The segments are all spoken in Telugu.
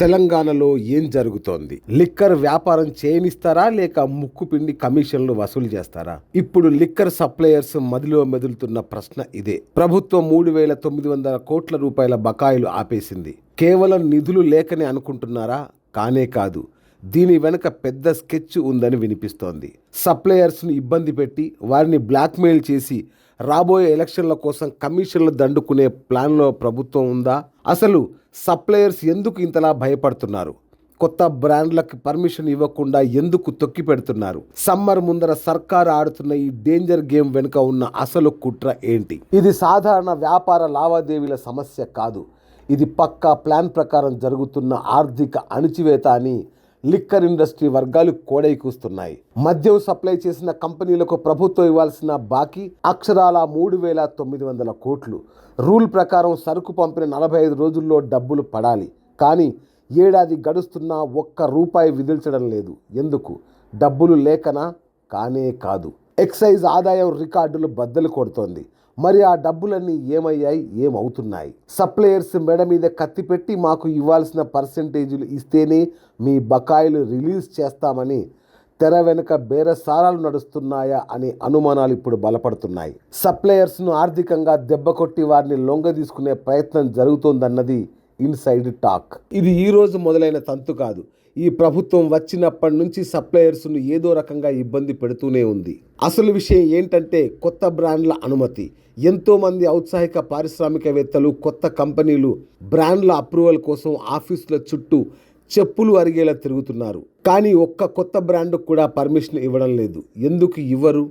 తెలంగాణలో ఏం జరుగుతోంది? లిక్కర్ వ్యాపారం చేయనిస్తారా లేక ముక్కు పిండి కమిషన్లు వసూలు చేస్తారా? ఇప్పుడు లిక్కర్ సప్లయర్స్ మదిలో మెదులుతున్న ప్రశ్న ఇదే. ప్రభుత్వం మూడు వేల తొమ్మిది వందల కోట్ల రూపాయల బకాయిలు ఆపేసింది. కేవలం నిధులు లేకనే అనుకుంటున్నారా? కానే కాదు. దీని వెనుక పెద్ద స్కెచ్ ఉందని వినిపిస్తోంది. సప్లయర్స్ను ఇబ్బంది పెట్టి వారిని బ్లాక్మెయిల్ చేసి రాబోయే ఎలక్షన్ల కోసం కమిషన్లు దండుకునే ప్లాన్లో ప్రభుత్వం ఉందా? అసలు సప్లయర్స్ ఎందుకు ఇంతలా భయపడుతున్నారు? కొత్త బ్రాండ్లకు పర్మిషన్ ఇవ్వకుండా ఎందుకు తొక్కి పెడుతున్నారు? సమ్మర్ ముందర సర్కార్ ఆడుతున్న ఈ డేంజర్ గేమ్ వెనుక ఉన్న అసలు కుట్ర ఏంటి? ఇది సాధారణ వ్యాపార లావాదేవీల సమస్య కాదు. ఇది పక్కా ప్లాన్ ప్రకారం జరుగుతున్న ఆర్థిక అణిచివేత అని లిక్కర్ ఇండస్ట్రీ వర్గాలు కోడై కూస్తున్నాయి. మద్యం సప్లై చేసిన కంపెనీలకు ప్రభుత్వం ఇవ్వాల్సిన బాకీ అక్షరాల మూడు వేల తొమ్మిది వందల కోట్లు. రూల్ ప్రకారం సరుకు పంపిన నలభై ఐదు రోజుల్లో డబ్బులు పడాలి. కానీ ఏడాది గడుస్తున్నా ఒక్క రూపాయి విధించడం లేదు. ఎందుకు? డబ్బులు లేకనా? కానే కాదు. ఎక్సైజ్ ఆదాయం రికార్డులు బద్దలు కొడుతోంది. మరి ఆ డబ్బులన్నీ ఏమయ్యాయి? ఏమవుతున్నాయి? సప్లయర్స్ మెడ మీద కత్తి పెట్టి మాకు ఇవ్వాల్సిన పర్సంటేజీలు ఇస్తేనే మీ బకాయిలు రిలీజ్ చేస్తామని తెర వెనుక బేరసారాలు నడుస్తున్నాయా అనే అనుమానాలు ఇప్పుడు బలపడుతున్నాయి. సప్లయర్స్ను ఆర్థికంగా దెబ్బకొట్టి వారిని లొంగ తీసుకునే ప్రయత్నం జరుగుతోందన్నది ఇన్సైడ్ టాక్. ఇది ఈరోజు మొదలైన తంతు కాదు. ఈ ప్రభుత్వం వచ్చినప్పటి నుంచి సప్లయర్స్ను ఏదో రకంగా ఇబ్బంది పెడుతూనే ఉంది. అసలు విషయం ఏంటంటే కొత్త బ్రాండ్ల అనుమతి. ఎంతోమంది ఔత్సాహిక పారిశ్రామికవేత్తలు కొత్త కంపెనీలు బ్రాండ్ల అప్రూవల్ కోసం ఆఫీసుల చుట్టూ చెప్పులు అరిగేలా తిరుగుతున్నారు. కానీ ఒక్క కొత్త బ్రాండ్కు కూడా పర్మిషన్ ఇవ్వడం లేదు. ఎందుకు ఇవ్వరు?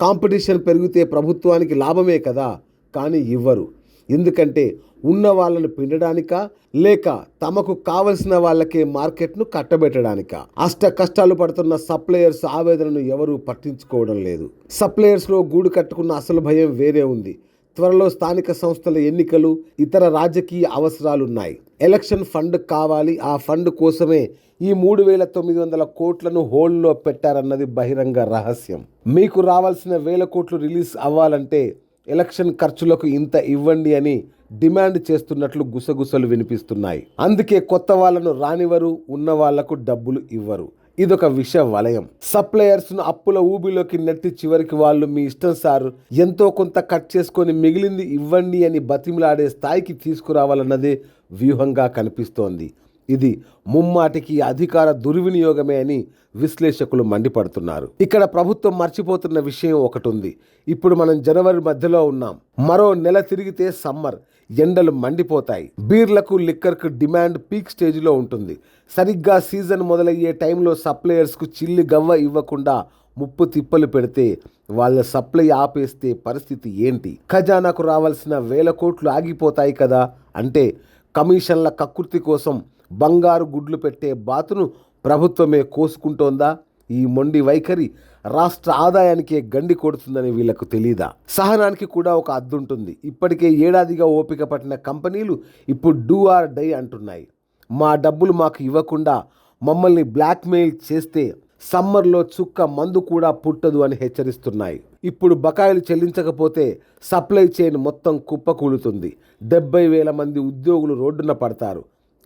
కాంపిటీషన్ పెరిగితే ప్రభుత్వానికి లాభమే కదా? కానీ ఇవ్వరు. ఎందుకంటే ఉన్న వాళ్ళను పిండడానికా లేక తమకు కావలసిన వాళ్ళకే మార్కెట్ను కట్టబెట్టడానిక. అష్ట కష్టాలు పడుతున్న సప్లయర్స్ ఆవేదనను ఎవరూ పట్టించుకోవడం లేదు. సప్లయర్స్లో గూడు కట్టుకున్న అసలు భయం వేరే ఉంది. త్వరలో స్థానిక సంస్థల ఎన్నికలు ఇతర రాజకీయ అవసరాలున్నాయి. ఎలక్షన్ ఫండ్ కావాలి ఆ ఫండ్ కోసమే ఈ మూడు వేల తొమ్మిది వందల కోట్లను హోల్డ్లో పెట్టారన్నది బహిరంగ రహస్యం. మీకు రావాల్సిన వేల కోట్లు రిలీజ్ అవ్వాలంటే ఎలక్షన్ ఖర్చులకు ఇంత ఇవ్వండి అని డిమాండ్ చేస్తున్నట్లు గుసగుసలు వినిపిస్తున్నాయి. అందుకే కొత్త వాళ్ళను రానివ్వరు ఉన్న వాళ్ళకు డబ్బులు ఇవ్వరు. ఇదొక విష వలయం. సప్లయర్స్ను అప్పుల ఊబిలోకి నెట్టి చివరికి వాళ్ళు మీ ఇష్టం సార్ ఎంతో కొంత కట్ చేసుకొని మిగిలింది ఇవ్వండి అని బతిమిలాడే స్థాయికి తీసుకురావాలన్నదే వ్యూహంగా కనిపిస్తోంది. ఇది ముమ్మాటికి అధికార దుర్వినియోగమే అని విశ్లేషకులు మండిపడుతున్నారు. ఇక్కడ ప్రభుత్వం మర్చిపోతున్న విషయం ఒకటి ఉంది ఇప్పుడు మనం జనవరి మధ్యలో ఉన్నాం. మరో నెల తిరిగితే సమ్మర్ ఎండలు మండిపోతాయి. బీర్లకు లిక్కర్కు డిమాండ్ పీక్ స్టేజ్లో ఉంటుంది. సరిగ్గా సీజన్ మొదలయ్యే టైంలో సప్లయర్స్కు చిల్లి గవ్వ ఇవ్వకుండా ముప్పు తిప్పలు పెడితే వాళ్ళ సప్లై ఆపేస్తే పరిస్థితి ఏంటి? ఖజానాకు రావాల్సిన వేల కోట్లు ఆగిపోతాయి కదా? అంటే కమిషన్ల కకృతి కోసం బంగారు గుడ్లు పెట్టే బాతును ప్రభుత్వమే కోసుకుంటోందా? ఈ మొండి వైఖరి రాష్ట్ర ఆదాయానికే గండి కొడుతుందని వీళ్ళకు తెలీదా? సహనానికి కూడా ఒక అద్దుంటుంది. ఇప్పటికే ఏడాదిగా ఓపిక పట్టిన కంపెనీలు ఇప్పుడు డూ ఆర్ డై అంటున్నాయి. మా డబ్బులు మాకు ఇవ్వకుండా మమ్మల్ని బ్లాక్మెయిల్ చేస్తే సమ్మర్లో చుక్క మందు కూడా పుట్టదు అని హెచ్చరిస్తున్నాయి. ఇప్పుడు బకాయిలు చెల్లించకపోతే సప్లై చైన్ మొత్తం కుప్పకూలుతుంది. డెబ్బై వేల మంది ఉద్యోగులు రోడ్డున పడతారు.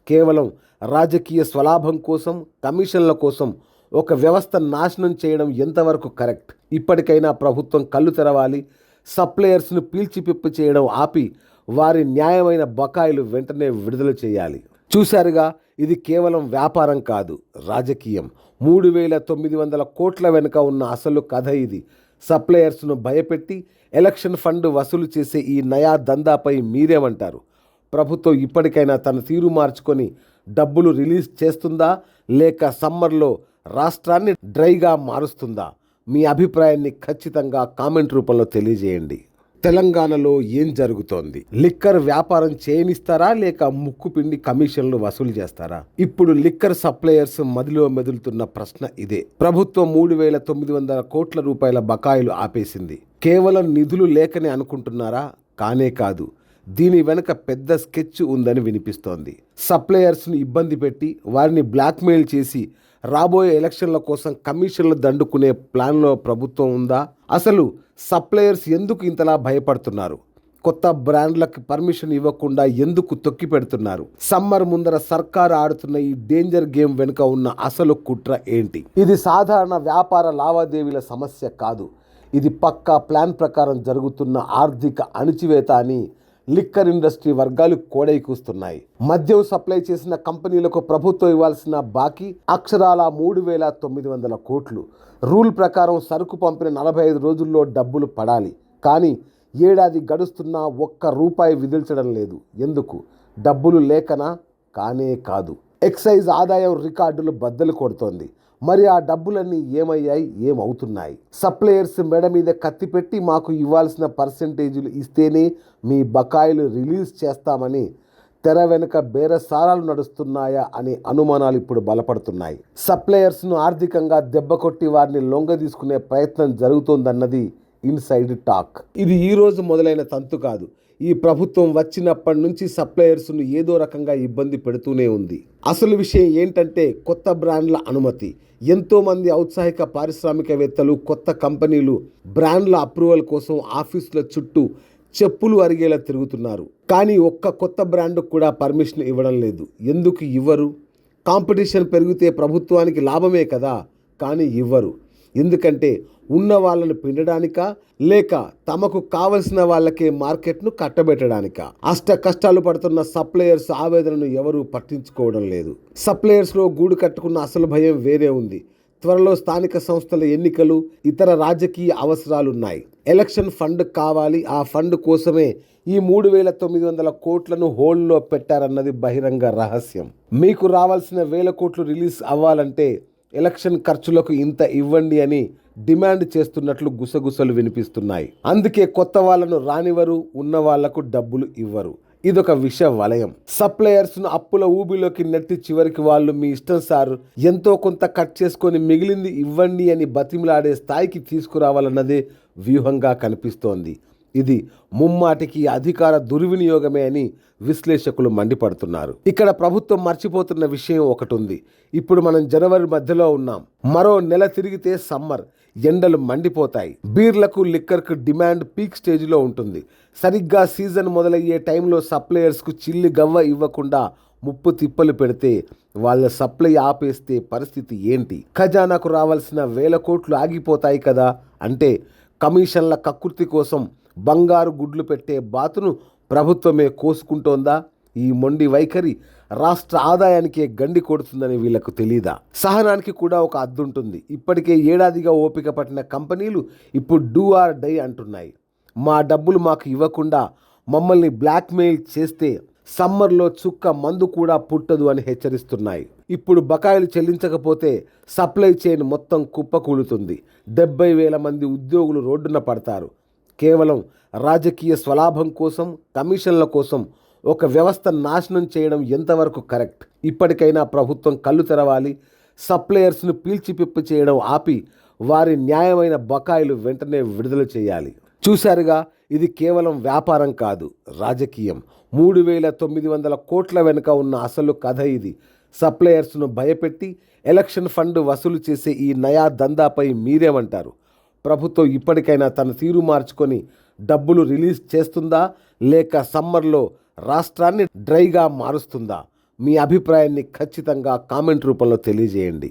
కేవలం రాజకీయ స్వలాభం కోసం కమిషన్ల కోసం ఒక వ్యవస్థ నాశనం చేయడం ఎంతవరకు కరెక్ట్? ఇప్పటికైనా ప్రభుత్వం కళ్ళు తెరవాలి సప్లయర్స్ను పీల్చిపిప్పి చేయడం ఆపి వారి న్యాయమైన బకాయిలు వెంటనే విడుదల చేయాలి. చూశారుగా ఇది కేవలం వ్యాపారం కాదు రాజకీయం. మూడు వేల తొమ్మిది వందల కోట్ల వెనుక ఉన్న అసలు కథ ఇది. సప్లయర్స్ను భయపెట్టి ఎలక్షన్ ఫండ్ వసూలు చేసే ఈ నయా దందాపై మీరేమంటారు? ప్రభుత్వం ఇప్పటికైనా తన తీరు మార్చుకొని డబ్బులు రిలీజ్ చేస్తుందా? లేక సమ్మర్లో రాష్ట్రాన్ని డ్రైగా మారుస్తుందా? మీ అభిప్రాయాన్ని ఖచ్చితంగా కామెంట్ రూపంలో తెలియజేయండి. తెలంగాణలో ఏం జరుగుతోంది? లిక్కర్ వ్యాపారం చేయనిస్తారా? లేక ముక్కు పిండి కమిషన్లు వసూలు చేస్తారా? ఇప్పుడు లిక్కర్ సప్లయర్స్ మదిలో మెదులుతున్న ప్రశ్న ఇదే. ప్రభుత్వం మూడు వేల తొమ్మిది వందల కోట్ల రూపాయల బకాయిలు ఆపేసింది. కేవలం నిధులు లేకనే అనుకుంటున్నారా? కానే కాదు. దీని వెనుక పెద్ద స్కెచ్ ఉందని వినిపిస్తోంది. సప్లయర్స్ను ఇబ్బంది పెట్టి వారిని బ్లాక్మెయిల్ చేసి రాబోయే ఎలక్షన్ల కోసం కమిషన్లు దండుకునే ప్లాన్లో ప్రభుత్వం ఉందా? అసలు సప్లయర్స్ ఎందుకు ఇంతలా భయపడుతున్నారు? కొత్త బ్రాండ్లకు పర్మిషన్ ఇవ్వకుండా ఎందుకు తొక్కి పెడుతున్నారు సమ్మర్ ముందర సర్కారు ఆడుతున్న ఈ డేంజర్ గేమ్ వెనుక ఉన్న అసలు కుట్ర ఏంటి? ఇది సాధారణ వ్యాపార లావాదేవీల సమస్య కాదు. ఇది పక్కా ప్లాన్ ప్రకారం జరుగుతున్న ఆర్థిక అణిచివేత అని లిక్కర్ ఇండస్ట్రీ వర్గాలు కోడై కూస్తున్నాయి. మద్యం సప్లై చేసిన కంపెనీలకు ప్రభుత్వం ఇవ్వాల్సిన బాకీ అక్షరాల మూడు వేల తొమ్మిది వందల కోట్లు. రూల్ ప్రకారం సరుకు పంపిన నలభై ఐదు రోజుల్లో డబ్బులు పడాలి. కానీ ఏడాది గడుస్తున్నా ఒక్క రూపాయి విధించడం లేదు. ఎందుకు? డబ్బులు లేకనా? కానే కాదు. ఎక్సైజ్ ఆదాయం రికార్డులు బద్దలు కొడుతోంది. మరి ఆ డబ్బులన్నీ ఏమయ్యాయి? ఏమవుతున్నాయి? సప్లయర్స్ మెడ మీద కత్తి పెట్టి మాకు ఇవ్వాల్సిన పర్సంటేజీలు ఇస్తేనే మీ బకాయిలు రిలీజ్ చేస్తామని తెర వెనుక బేరసారాలు నడుస్తున్నాయా అనే అనుమానాలు ఇప్పుడు బలపడుతున్నాయి. సప్లయర్స్ను ఆర్థికంగా దెబ్బకొట్టి వారిని లొంగ తీసుకునే ప్రయత్నం జరుగుతోందన్నది ఇన్సైడ్ టాక్. ఇది ఈరోజు మొదలైన తంతు కాదు. ఈ ప్రభుత్వం వచ్చినప్పటి నుంచి సప్లయర్స్ను ఏదో రకంగా ఇబ్బంది పెడుతూనే ఉంది. అసలు విషయం ఏంటంటే కొత్త బ్రాండ్ల అనుమతి. ఎంతోమంది ఔత్సాహిక పారిశ్రామికవేత్తలు కొత్త కంపెనీలు బ్రాండ్ల అప్రూవల్ కోసం ఆఫీసుల చుట్టూ చెప్పులు అరిగేలా తిరుగుతున్నారు. కానీ ఒక్క కొత్త బ్రాండ్కు కూడా పర్మిషన్ ఇవ్వడం లేదు. ఎందుకు ఇవ్వరు? కాంపిటీషన్ పెరిగితే ప్రభుత్వానికి లాభమే కదా? కానీ ఇవ్వరు. ఎందుకంటే ఉన్న వాళ్ళను పిండడానికా? లేక తమకు కావలసిన వాళ్ళకే మార్కెట్ను కట్టబెట్టడానిక? అష్ట కష్టాలు పడుతున్న సప్లయర్స్ ఆవేదనను ఎవరూ పట్టించుకోవడం లేదు. సప్లయర్స్లో గూడు కట్టుకున్న అసలు భయం వేరే ఉంది. త్వరలో స్థానిక సంస్థల ఎన్నికలు ఇతర రాజకీయ అవసరాలున్నాయి. ఎలక్షన్ ఫండ్ కావాలి. ఆ ఫండ్ కోసమే ఈ మూడు వేల తొమ్మిది వందల కోట్లను హోల్డ్లో పెట్టారన్నది బహిరంగ రహస్యం. మీకు రావాల్సిన వేల కోట్లు రిలీజ్ అవ్వాలంటే ఎలక్షన్ ఖర్చులకు ఇంత ఇవ్వండి అని డిమాండ్ చేస్తున్నట్లు గుసగుసలు వినిపిస్తున్నాయి. అందుకే కొత్త వాళ్ళను రానివరు ఉన్న వాళ్ళకు డబ్బులు ఇవ్వరు. ఇదొక విష వలయం. సప్లయర్స్ను అప్పుల ఊబిలోకి నెట్టి చివరికి వాళ్ళు మీ ఇష్టం సార్ ఎంతో కొంత కట్ చేసుకొని మిగిలింది ఇవ్వండి అని బతిమిలాడే స్థాయికి తీసుకురావాలన్నదే వ్యూహంగా కనిపిస్తోంది. ఇది ముమ్మాటికి అధికార దుర్వినియోగమే అని విశ్లేషకులు మండిపడుతున్నారు. ఇక్కడ ప్రభుత్వం మర్చిపోతున్న విషయం ఒకటి ఉంది ఇప్పుడు మనం జనవరి మధ్యలో ఉన్నాం. మరో నెల తిరిగితే సమ్మర్. ఎండలు మండిపోతాయి. బీర్లకు లిక్కర్కు డిమాండ్ పీక్ స్టేజ్లో ఉంటుంది. సరిగ్గా సీజన్ మొదలయ్యే టైంలో సప్లయర్స్కు చిల్లి గవ్వ ఇవ్వకుండా ముప్పు తిప్పలు పెడితే వాళ్ళ సప్లై ఆపేస్తే పరిస్థితి ఏంటి? ఖజానాకు రావాల్సిన వేల కోట్లు ఆగిపోతాయి కదా? అంటే కమిషన్ల కక్కుర్తి కోసం బంగారు గుడ్లు పెట్టే బాతును ప్రభుత్వమే కోసుకుంటోందా? ఈ మొండి వైఖరి రాష్ట్ర ఆదాయానికే గండి కొడుతుందని వీళ్ళకు తెలీదా? సహనానికి కూడా ఒక అద్దుంటుంది ఇప్పటికే ఏడాదిగా ఓపిక పట్టిన కంపెనీలు ఇప్పుడు డూ ఆర్ డై అంటున్నాయి. మా డబ్బులు మాకు ఇవ్వకుండా మమ్మల్ని బ్లాక్మెయిల్ చేస్తే సమ్మర్లో చుక్క మందు కూడా పుట్టదు అని హెచ్చరిస్తున్నాయి. ఇప్పుడు బకాయిలు చెల్లించకపోతే సప్లై చైన్ మొత్తం కుప్పకూలుతుంది. డెబ్బై వేల మంది ఉద్యోగులు రోడ్డున పడతారు. కేవలం రాజకీయ స్వలాభం కోసం కమిషన్ల కోసం ఒక వ్యవస్థ నాశనం చేయడం ఎంతవరకు కరెక్ట్? ఇప్పటికైనా ప్రభుత్వం కళ్ళు తెరవాలి సప్లయర్స్ను పీల్చిపిప్పు చేయడం ఆపి వారి న్యాయమైన బకాయిలు వెంటనే విడుదల చేయాలి. చూశారుగా ఇది కేవలం వ్యాపారం కాదు రాజకీయం. మూడు వేల తొమ్మిది వందల కోట్ల వెనుక ఉన్న అసలు కథ ఇది. సప్లయర్స్ను భయపెట్టి ఎలక్షన్ ఫండ్ వసూలు చేసే ఈ నయా దందాపై మీరేమంటారు? ప్రభుత్వం ఇప్పటికైనా తన తీరు మార్చుకొని డబ్బులు రిలీజ్ చేస్తుందా లేక సమ్మర్లో రాష్ట్రాన్ని డ్రైగా మారుస్తుందా? మీ అభిప్రాయాన్ని ఖచ్చితంగా కామెంట్ రూపంలో తెలియజేయండి.